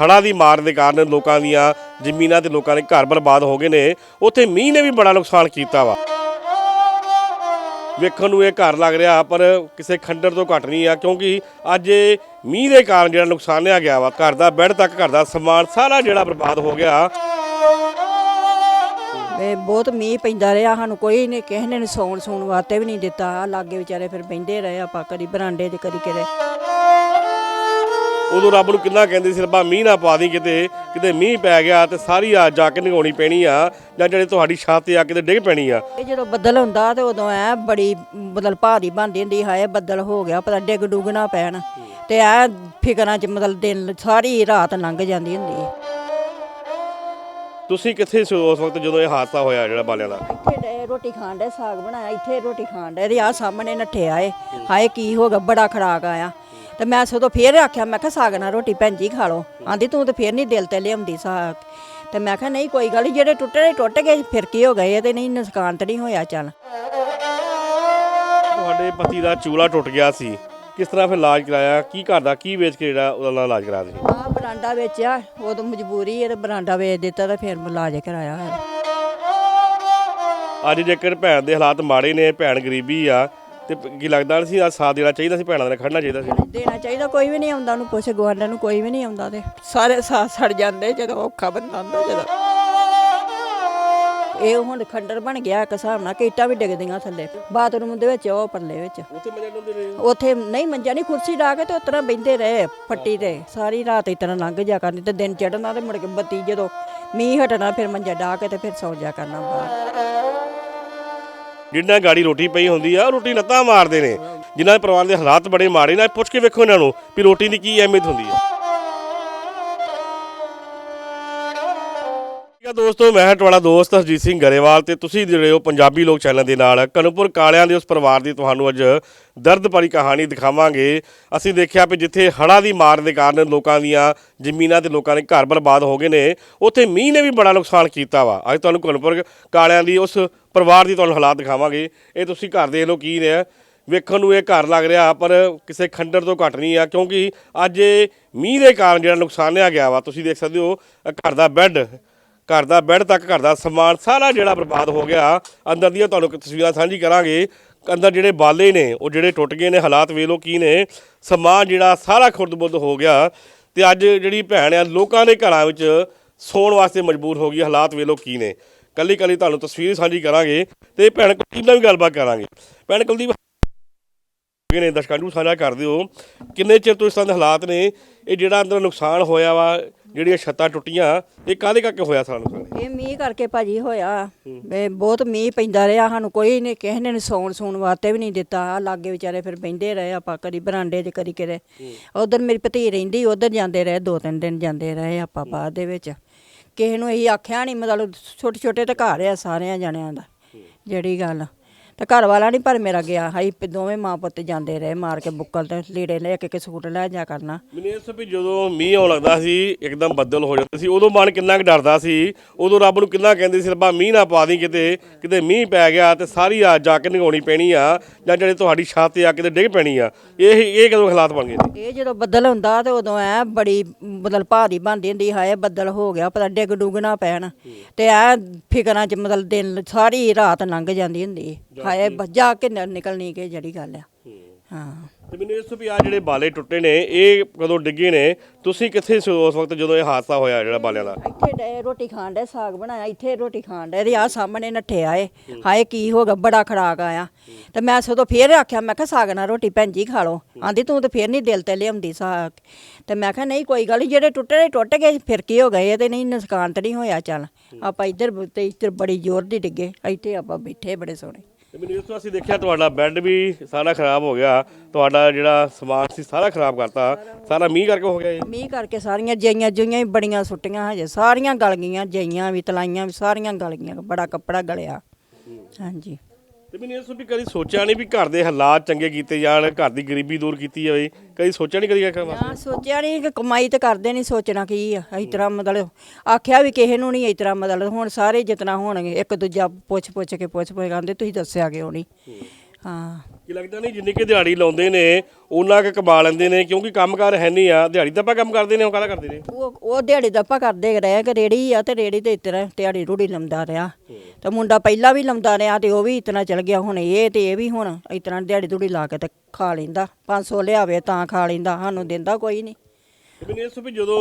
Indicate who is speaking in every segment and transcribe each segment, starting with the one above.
Speaker 1: ਹੜ੍ਹਾਂ ਦੀ ਮਾਰ ਦੇ ਕਾਰਨ ਲੋਕਾਂ ਦੀਆਂ ਜ਼ਮੀਨਾਂ ਤੇ ਲੋਕਾਂ ਦੇ ਘਰ ਬਰਬਾਦ ਹੋ ਗਏ ਨੇ। ਉੱਥੇ ਮੀਂਹ ਨੇ ਵੀ ਬੜਾ ਨੁਕਸਾਨ ਕੀਤਾ ਵਾ। ਵੇਖਣ ਨੂੰ ਇਹ ਘਰ ਲੱਗ ਰਿਹਾ, ਪਰ ਕਿਸੇ ਖੰਡਰ ਤੋਂ ਘੱਟ ਨਹੀਂ ਆ, ਕਿਉਂਕਿ ਅੱਜ ਇਹ ਮੀਂਹ ਦੇ ਕਾਰਨ ਜਿਹੜਾ ਨੁਕਸਾਨਿਆ ਗਿਆ ਵਾ। ਘਰ ਦਾ ਬੈੱਡ ਤੱਕ, ਘਰ ਦਾ ਸਮਾਨ ਸਾਰਾ ਜਿਹੜਾ ਬਰਬਾਦ ਹੋ ਗਿਆ।
Speaker 2: ਇਹ ਬਹੁਤ ਮੀਂਹ ਪੈਂਦਾ ਰਿਹਾ, ਸਾਨੂੰ ਕੋਈ ਨਹੀਂ, ਕਿਸੇ ਨੇ ਸੌਣ ਸੌਣ ਵਾਸਤੇ ਵੀ ਨਹੀਂ ਦਿੱਤਾ। ਆਹ ਲਾਗੇ ਵਿਚਾਰੇ ਫਿਰ ਬੈੰਦੇ ਰਹੇ, ਆਪਾਂ ਕਦੀ ਬਰਾਂਡੇ 'ਚ ਕਦੀ ਕਿਤੇ।
Speaker 1: ਉਦੋਂ ਰੱਬ ਨੂੰ ਕਿੰਨਾ ਕਹਿੰਦੇ ਸੀ ਰੱਬਾ ਮੀਂਹ ਨਾ ਪਾ ਦੀ ਕਿਤੇ ਕਿਤੇ ਮੀਂਹ ਪੈ ਗਿਆ ਤੇ ਸਾਰੀ ਆ ਜਾ ਕੇ ਨਿਗਾਉਣੀ ਪੈਣੀ ਆ ਜਾਂ ਜਿਹੜੇ ਤੁਹਾਡੀ ਛੱਤ ਤੇ ਆ ਕੇ ਤੇ ਡਿੱਗ ਪੈਣੀ ਆ।
Speaker 2: ਇਹ ਜਦੋਂ ਬੱਦਲ ਹੁੰਦਾ ਤੇ ਉਦੋਂ ਐ ਬੜੀ ਮਤਲਬ ਭਾਰੀ ਬਣਦੀ ਹੁੰਦੀ ਹਾਏ ਬੱਦਲ ਹੋ ਗਿਆ ਪਤਾ ਡਿੱਗ ਡੁੱਗ ਨਾ ਪੈਣ। ਤੇ ਐ ਫਿਕਰਾਂ 'ਚ ਮਤਲਬ ਦਿਨ ਸਾਰੀ ਰਾਤ ਲੰਘ ਜਾਂਦੀ ਹੁੰਦੀ ਹੈ
Speaker 1: ਤੁਸੀਂ ਕਿੱਥੇ ਸੀ ਉਸ ਵਕਤ ਜਦੋਂ ਇਹ ਹਾਦਸਾ ਹੋਇਆ ਜਿਹੜਾ ਬਾਲਿਆਂ ਦਾ?
Speaker 2: ਇੱਥੇ ਡੇ ਰੋਟੀ ਖਾਣ ਦੇ ਸਾਗ ਬਣਾਇਆ ਇੱਥੇ ਰੋਟੀ ਖਾਣ ਦੇ ਆ ਸਾਹਮਣੇ ਨੱਠਿਆ ਏ। ਹਾਏ ਕੀ ਹੋ ਗਿਆ ਬੜਾ ਖੜਾਕ ਆਇਆ। ਤੇ ਮੈਂ ਸਦੋਂ ਫੇਰ ਆਖਿਆ ਮੈਂ ਕਿਹਾ ਸਾਗ ਨਾਲ ਰੋਟੀ ਭੈਣ ਜੀ ਖਾ ਲਓ। ਆਂਦੀ ਤੂੰ ਤੇ ਫੇਰ ਨਹੀਂ ਦਿਲ ਤੇ ਲਿਆਉਂਦੀ ਸਾਗ। ਤੇ ਮੈਂ ਕਿਹਾ ਨਹੀਂ ਕੋਈ ਗੱਲ ਨੀ, ਜਿਹੜੇ ਟੁੱਟੇ ਟੁੱਟ ਗਏ ਫਿਰ ਕੀ ਹੋ ਗਏ ਇਹ ਤੇ ਨਹੀਂ ਨੁਕਸਾਨ ਤੇ ਨਹੀਂ ਹੋਇਆ ਚੱਲ।
Speaker 1: ਤੁਹਾਡੇ ਪਤੀ ਦਾ ਚੂਲਾ ਟੁੱਟ ਗਿਆ ਸੀ। ਕਿਸ ਤਰ੍ਹਾਂ ਫਿਰ ਇਲਾਜ ਕਰਾਇਆ? ਕੀ ਘਰ ਦਾ ਕੀ ਵੇਚ ਕੇ ਜਿਹੜਾ ਉਹਦਾ ਇਲਾਜ ਕਰਾਇਆ ਤੁਸੀਂ
Speaker 2: ਆ ਬਰਾਂਡਾ ਵੇਚਿਆ ਉਦੋਂ ਮਜਬੂਰੀ ਹੈ ਤੇ ਬਰਾਂਡਾ ਵੇਚ ਦਿੱਤਾ ਤੇ ਫਿਰ ਇਲਾਜ ਕਰਾਇਆ ਹੋਇਆ।
Speaker 1: ਅੱਜ ਜੇਕਰ ਭੈਣ ਦੇ ਹਾਲਾਤ ਮਾੜੇ ਨੇ ਭੈਣ ਗਰੀਬੀ ਆ ਤੇ ਕੀ ਲੱਗਦਾ ਸੀ ਆ ਸਾਥ ਦੇਣਾ ਚਾਹੀਦਾ ਸੀ ਭੈਣਾਂ ਦਾ ਖੜਨਾ ਚਾਹੀਦਾ ਸੀ?
Speaker 2: ਦੇਣਾ ਚਾਹੀਦਾ ਕੋਈ ਵੀ ਨਹੀਂ ਆਉਂਦਾ ਉਹਨੂੰ ਪੁੱਛ ਗਵਾਂਡਾਂ ਨੂੰ ਕੋਈ ਵੀ ਨਹੀਂ ਆਉਂਦਾ ਤੇ। ਸਾਰੇ ਸਾਥ ਸੜ ਜਾਂਦੇ ਜਦੋਂ ਔਖਾ ਬੰਦਾ ਹੁੰਦਾ ਜਦੋਂ। ਇਹ ਹੁਣ ਖੰਡਰ ਬਣ ਗਿਆ ਇੱਕ ਹਿਸਾਬ ਨਾਲ ਕੀਟਾਂ ਵੀ ਡਿੱਗਦੀਆਂ ਥੱਲੇ। ਬਾਥਰੂਮ ਦੇ ਵਿੱਚ ਉਹ ਪਰਲੇ ਵਿੱਚ।
Speaker 1: ਉੱਥੇ ਮਜਾ
Speaker 2: ਨਹੀਂ ਮੰਜਾ ਨਹੀਂ ਕੁਰਸੀ ਢਾ ਕੇ ਤੇ ਉਤਰਾ ਬੈੰਦੇ ਰਹੇ ਫੱਟੀ ਤੇ। ਸਾਰੀ ਰਾਤ ਤਰ੍ਹਾਂ ਲੰਘ ਜਾ ਕਰਨੀ ਤੇ ਦਿਨ ਚੜਨਾ ਤੇ ਮੁੜ ਕੇ ਬੱਤੀ ਜਦੋਂ ਮੀਂਹ ਹਟਣਾ ਫਿਰ ਮੰਜਾ ਢਾ ਕੇ ਤੇ ਫਿਰ ਸੌ ਜਾ ਕਰਨਾ ਬਾਹਰ।
Speaker 1: ਜਿੰਨਾ ਗਾੜੀ ਰੋਟੀ ਪਈ ਹੁੰਦੀ ਆ, ਉਹ ਰੋਟੀ ਲੱਤਾਂ ਮਾਰਦੇ ਨੇ। ਜਿਨ੍ਹਾਂ ਦੇ ਪਰਿਵਾਰ ਦੇ ਹਾਲਾਤ ਬੜੇ ਮਾੜੇ ਨੇ ਪੁੱਛ ਕੇ ਵੇਖੋ ਇਹਨਾਂ ਨੂੰ ਵੀ ਰੋਟੀ ਦੀ ਕੀ ਅਹਿਮੀਅਤ ਹੁੰਦੀ ਹੈ ਠੀਕ ਦੋਸਤੋ, ਮੈਂ ਹਾਂ ਤੁਹਾਡਾ ਦੋਸਤ ਹਰਜੀਤ ਸਿੰਘ ਗਰੇਵਾਲ ਤੇ ਤੁਸੀਂ ਜਿਹੜੇ ਹੋ ਪੰਜਾਬੀ ਲੋਕ ਚੈਨਲ ਦੇ ਨਾਲ। ਕਨੂਪੁਰ ਕਾਲਿਆਂ ਦੇ ਉਸ ਪਰਿਵਾਰ ਦੀ ਤੁਹਾਨੂੰ ਅੱਜ ਦਰਦ ਭਰੀ ਕਹਾਣੀ ਦਿਖਾਵਾਂਗੇ। ਅਸੀਂ ਦੇਖਿਆ ਵੀ ਜਿੱਥੇ ਹੜ੍ਹਾਂ ਦੀ ਮਾਰ ਦੇ ਕਾਰਨ ਲੋਕਾਂ ਦੀਆਂ ਜ਼ਮੀਨਾਂ ਤੇ ਲੋਕਾਂ ਦੇ ਘਰ ਬਰਬਾਦ ਹੋ ਗਏ ਨੇ, ਉੱਥੇ ਮੀਂਹ ਨੇ ਵੀ ਬੜਾ ਨੁਕਸਾਨ ਕੀਤਾ ਵਾ। ਅੱਜ ਤੁਹਾਨੂੰ ਕਨੂਪੁਰ ਕਾਲਿਆਂ ਦੀ ਉਸ ਪਰਿਵਾਰ ਦੀ ਤੁਹਾਨੂੰ ਹਾਲਾਤ ਦਿਖਾਵਾਂਗੇ। ਇਹ ਤੁਸੀਂ ਘਰ ਦੇਖ ਲਓ ਕੀ ਨੇ। ਵੇਖਣ ਨੂੰ ਇਹ ਘਰ ਲੱਗ ਰਿਹਾ, ਪਰ ਕਿਸੇ ਖੰਡਰ ਤੋਂ ਘੱਟ ਨਹੀਂ ਆ, ਕਿਉਂਕਿ ਅੱਜ ਇਹ ਮੀਂਹ ਦੇ ਕਾਰਨ ਜਿਹੜਾ ਨੁਕਸਾਨਿਆ ਗਿਆ ਵਾ। ਤੁਸੀਂ ਦੇਖ ਸਕਦੇ ਹੋ ਘਰ ਦਾ ਬੈੱਡ ਘਰ ਦਾ ਬੈੱਡ ਤੱਕ, ਘਰ ਦਾ ਸਮਾਨ ਸਾਰਾ ਜਿਹੜਾ ਬਰਬਾਦ ਹੋ ਗਿਆ। ਅੰਦਰ ਦੀਆਂ ਤੁਹਾਨੂੰ ਤਸਵੀਰਾਂ ਸਾਂਝੀ ਕਰਾਂਗੇ। ਅੰਦਰ ਜਿਹੜੇ ਬਾਲੇ ਨੇ, ਉਹ ਜਿਹੜੇ ਟੁੱਟ ਗਏ ਨੇ, ਹਾਲਾਤ ਵੇਖ ਲਓ ਕੀ ਨੇ। ਸਮਾਨ ਜਿਹੜਾ ਸਾਰਾ ਖੁਰਦ-ਬੁਰਦ ਹੋ ਗਿਆ। ਤੇ ਅੱਜ ਜਿਹੜੀ ਭੈਣ ਆ, ਲੋਕਾਂ ਦੇ ਘਰਾਂ ਵਿੱਚ ਸੌਣ ਵਾਸਤੇ ਮਜਬੂਰ ਹੋ ਗਈ ਹਾਲਾਤ ਵੇਖ ਲਓ ਕੀ ਨੇ। ਕੱਲੀ ਕੱਲੀ ਤੁਹਾਨੂੰ ਤਸਵੀਰ ਸਾਂਝੀ ਕਰਾਂਗੇ ਤੇ ਭੈਣ ਕੁਲਦੀਪ ਨਾਲ ਵੀ ਗੱਲਬਾਤ ਕਰਾਂਗੇ। ਭੈਣ ਕੁਲਦੀਪ ਹੈਗੇ ਨੇ, ਦਰਸ਼ਕਾਂ ਨੂੰ ਸਾਂਝਾ ਕਰ ਦਿਓ। ਕਿੰਨੇ ਚਿਰ ਤੋਂ ਇਸ ਤਰ੍ਹਾਂ ਦੇ ਹਾਲਾਤ ਨੇ? ਇਹ ਜਿਹੜਾ ਅੰਦਰ ਨੁਕਸਾਨ ਹੋਇਆ ਵਾ, ਜਿਹੜੀਆਂ ਛੱਤਾਂ ਟੁੱਟੀਆਂ, ਇਹ ਕਾਹਦੇ ਕਰਕੇ ਹੋਇਆ ਸਾਰਾ ਨੁਕਸਾਨ?
Speaker 2: ਇਹ ਮੀਂਹ ਕਰਕੇ ਭਾਜੀ ਹੋਇਆ। ਇਹ ਬਹੁਤ ਮੀਂਹ ਪੈਂਦਾ ਰਿਹਾ, ਸਾਨੂੰ ਕੋਈ ਨਹੀਂ ਕਿਸੇ ਨੇ ਸੌਣ ਸੌਣ ਵਾਸਤੇ ਵੀ ਨਹੀਂ ਦਿੱਤਾ। ਆਹ ਲਾਗੇ ਵਿਚਾਰੇ ਫਿਰ ਬੈੰਦੇ ਰਹੇ, ਆਪਾਂ ਕਰੀ ਬਰਾਂਡੇ 'ਚ ਕਰੀ ਕਿਤੇ। ਉਧਰ ਮੇਰੀ ਭਤੀ ਰਹਿੰਦੀ, ਉਧਰ ਜਾਂਦੇ ਰਹੇ, ਦੋ ਤਿੰਨ ਦਿਨ ਜਾਂਦੇ ਰਹੇ ਆਪਾਂ ਬਾਅਦ ਦੇ ਵਿੱਚ। ਕਿਸੇ ਨੂੰ ਇਹੀ ਆਖਿਆ ਨਹੀਂ ਮਤਲਬ ਛੋਟੇ ਛੋਟੇ ਤਾਂ ਘਰ ਆ ਸਾਰਿਆਂ ਜਣਿਆਂ ਦਾ, ਜਿਹੜੀ ਗੱਲ। ਤੇ ਘਰ ਵਾਲਾ ਨਹੀਂ ਪਰ ਮੇਰਾ ਗਿਆ ਹਾਈ ਦੋਵੇਂ ਮਾਂ ਪੁੱਤ ਜਾਂਦੇ ਰਹੇ ਮਾਰ ਕੇ ਬੁੱਕਲ ਤੇ ਲੀੜੇ ਲੈ ਕੇ ਇੱਕ ਸੂਟ ਲੈ ਜਾ ਕਰਨਾ।
Speaker 1: ਮੈਨੂੰ ਇਸ ਵੀ ਜਦੋਂ ਮੀਂਹ ਆਉਣ ਲੱਗਦਾ ਸੀ ਇੱਕਦਮ ਬੱਦਲ ਹੋ ਜਾਂਦਾ ਸੀ ਉਦੋਂ ਮਨ ਕਿੰਨਾ ਕੁ ਡਰਦਾ ਸੀ ਉਦੋਂ ਰੱਬ ਨੂੰ ਕਿੰਨਾ ਕਹਿੰਦੇ ਸੀ ਰੱਬਾ ਮੀਂਹ ਨਾ ਪਾ ਦੀ ਕਿਤੇ ਕਿਤੇ ਮੀਂਹ ਪੈ ਗਿਆ ਤੇ ਸਾਰੀ ਆ ਜਾ ਕੇ ਨਿਗਾਉਣੀ ਪੈਣੀ ਆ ਜਾਂ ਜਿਹੜੇ ਤੁਹਾਡੀ ਛੱਤ ਤੇ ਆ ਕੇ ਤੇ ਡਿੱਗ ਪੈਣੀ ਆ ਇਹ ਇਹ ਕਦੋਂ ਹਾਲਾਤ ਬਣ ਗਏ
Speaker 2: ਇਹ ਜਦੋਂ ਬੱਦਲ ਹੁੰਦਾ ਤੇ ਉਦੋਂ ਐ ਬੜੀ ਮਤਲਬ ਭਾਰੀ ਬਣਦੀ ਹੁੰਦੀ ਹਾਏ ਬੱਦਲ ਹੋ ਗਿਆ ਪਤਾ ਡਿੱਗ ਡੁੱਗ ਨਾ ਪੈਣ। ਤੇ ਐ ਫਿਕਰਾਂ 'ਚ ਮਤਲਬ ਦਿਨ ਸਾਰੀ ਰਾਤ ਲੰਘ ਜਾਂਦੀ ਹੁੰਦੀ। ਹਾਏ ਜਾ ਕੇ ਨ- ਕਿ ਜਿਹੜੀ ਗੱਲ ਆ। ਹਾਂ।
Speaker 1: ਤੇ ਮੈਨੂੰ ਇਸ ਵੀ ਆ ਜਿਹੜੇ ਬਾਲੇ ਟੁੱਟੇ ਨੇ ਇਹ ਕਦੋਂ ਡਿੱਗੇ ਨੇ? ਤੁਸੀਂ ਕਿੱਥੇ ਸੀ ਉਸ ਵਕਤ ਜਦੋਂ ਇਹ ਹਾਦਸਾ ਹੋਇਆ ਜਿਹੜਾ ਬਾਲਿਆਂ ਦਾ?
Speaker 2: ਇੱਥੇ ਰੋਟੀ ਖਾਣ ਦੇ ਸਾਗ ਬਣਾਇਆ ਇੱਥੇ ਰੋਟੀ ਖਾਣ ਦੇ ਤੇ ਆ ਸਾਹਮਣੇ ਨੱਠਿਆ ਏ ਹਾਏ ਕੀ ਹੋ ਗਿਆ ਬੜਾ ਖੜਾਕ ਆਇਆ। ਤੇ ਮੈਂ ਸਦੋਂ ਫੇਰ ਆਖਿਆ ਮੈਂ ਕਿਹਾ ਸਾਗ ਨਾਲ ਰੋਟੀ ਭੈਣ ਜੀ ਖਾ ਲਓ। ਆਂਦੀ ਤੂੰ ਤੇ ਫੇਰ ਨਹੀਂ ਦਿਲ ਤੇ ਲਿਆਉਂਦੀ ਸਾਗ। ਤੇ ਮੈਂ ਕਿਹਾ ਨਹੀਂ ਕੋਈ ਗੱਲ ਨੀ, ਜਿਹੜੇ ਟੁੱਟੇ ਨੇ ਟੁੱਟ ਗਏ ਫਿਰ ਕੀ ਹੋ ਗਏ? ਇਹ ਤੇ ਨਹੀਂ ਨੁਕਸਾਨ ਤੇ ਨਹੀਂ ਹੋਇਆ ਚੱਲ। ਆਪਾਂ ਇੱਧਰ ਤੇ ਇੱਧਰ ਬੜੀ ਜ਼ੋਰ ਦੀ ਡਿੱਗੇ ਇੱਥੇ ਆਪਾਂ ਬੈਠੇ ਬੜੇ ਸੋਹਣੇ।
Speaker 1: ਤੇ ਮੈਨੂੰ ਇਸ ਤੋਂ ਅਸੀਂ ਦੇਖਿਆ ਤੁਹਾਡਾ ਬੈੱਡ ਵੀ ਸਾਰਾ ਖਰਾਬ ਹੋ ਗਿਆ ਤੁਹਾਡਾ ਜਿਹੜਾ ਸਮਾਨ ਸੀ ਸਾਰਾ ਖਰਾਬ ਕਰਤਾ ਸਾਰਾ ਮੀਂਹ ਕਰਕੇ ਹੋ ਗਿਆ ਇਹ
Speaker 2: ਮੀਂਹ ਕਰਕੇ ਸਾਰੀਆਂ ਜਈਆਂ ਜੁਈਆਂ ਵੀ ਬੜੀਆਂ ਸੁੱਟੀਆਂ ਹਜੇ ਸਾਰੀਆਂ ਗਲ ਗਈਆਂ ਜਈਆਂ ਵੀ ਤਲਾਈਆਂ ਵੀ ਸਾਰੀਆਂ ਗਲ ਗਈਆਂ ਬੜਾ ਕੱਪੜਾ ਗਲਿਆ। ਹਾਂਜੀ।
Speaker 1: ਤੇ ਮੈਨੂੰ ਇਸ ਵੀ ਕਦੀ ਸੋਚਿਆ ਨਹੀਂ ਵੀ ਘਰ ਦੇ ਹਾਲਾਤ ਚੰਗੇ ਕੀਤੇ ਜਾਣ, ਘਰ ਦੀ ਗਰੀਬੀ ਦੂਰ ਕੀਤੀ ਜਾਵੇ? ਕਦੀ ਸੋਚਿਆ ਨਹੀਂ ਕਦੀ ਇਹ ਕੰਮ
Speaker 2: ਨਾ, ਸੋਚਿਆ ਨਹੀਂ ਕਿ ਕਮਾਈ ਤਾਂ ਕਰਦੇ ਨਹੀਂ, ਸੋਚਣਾ ਕੀ ਆ? ਇਸ ਤਰ੍ਹਾਂ ਮਤਲਬ ਆਖਿਆ ਵੀ ਕਿਸੇ ਨੂੰ ਨਹੀਂ ਇਸ ਤਰ੍ਹਾਂ ਮਤਲਬ, ਹੁਣ ਸਾਰੇ ਜਿਤਨਾ ਹੋਣਗੇ, ਇੱਕ ਦੂਜਾ ਪੁੱਛ ਪੁੱਛ ਕੇ ਪੁੱਛ ਪੁੱਛ ਕਹਿੰਦੇ ਤੁਸੀਂ ਦੱਸਿਆ ਕਿਉਂ ਨਹੀਂ? ਹਾਂ।
Speaker 1: ਕੀ ਲੱਗਦਾ ਨਹੀਂ, ਜਿੰਨੀ ਕਿ ਦਿਹਾੜੀ ਲਾਉਂਦੇ ਨੇ ਉਹਨਾਂ ਕੁ ਕਮਾ ਲੈਂਦੇ ਨੇ, ਕਿਉਂਕਿ ਕੰਮਕਾਰ ਹੈ ਨਹੀਂ ਆ। ਦਿਹਾੜੀ ਤਾਂ ਆਪਾਂ ਕੰਮ ਕਰਦੇ ਨੇ, ਉਹ ਕਾਹਦਾ ਕਰਦੇ ਨੇ?
Speaker 2: ਉਹ ਉਹ ਦਿਹਾੜੀ ਦਾ ਆਪਾਂ ਕਰਦੇ ਰਹੇ ਕਿ ਰੇੜੀ ਆ ਤੇ ਰੇੜੀ ਤੇ ਇਤਨਾ ਦਿਹਾੜੀ ਰੂੜੀ ਲੰਦਾ ਰਿਹਾ। ਤੇ ਮੁੰਡਾ ਪਹਿਲਾਂ ਵੀ ਲੰਦਾ ਰਿਹਾ ਤੇ ਉਹ ਵੀ ਇਤਨਾ ਚਲ ਗਿਆ, ਹੁਣ ਇਹ ਤੇ ਇਹ ਵੀ ਹੁਣ ਇਤਨਾ ਦਿਹਾੜੀ ਦੂੜੀ ਲਾ ਕੇ ਤੇ ਖਾ ਲੈਂਦਾ। 500 ਲਿਆਵੇ ਤਾਂ ਖਾ ਲੈਂਦਾ, ਸਾਨੂੰ ਦਿੰਦਾ ਕੋਈ ਨਹੀਂ।
Speaker 1: ਇਸ ਵੀ ਜਦੋਂ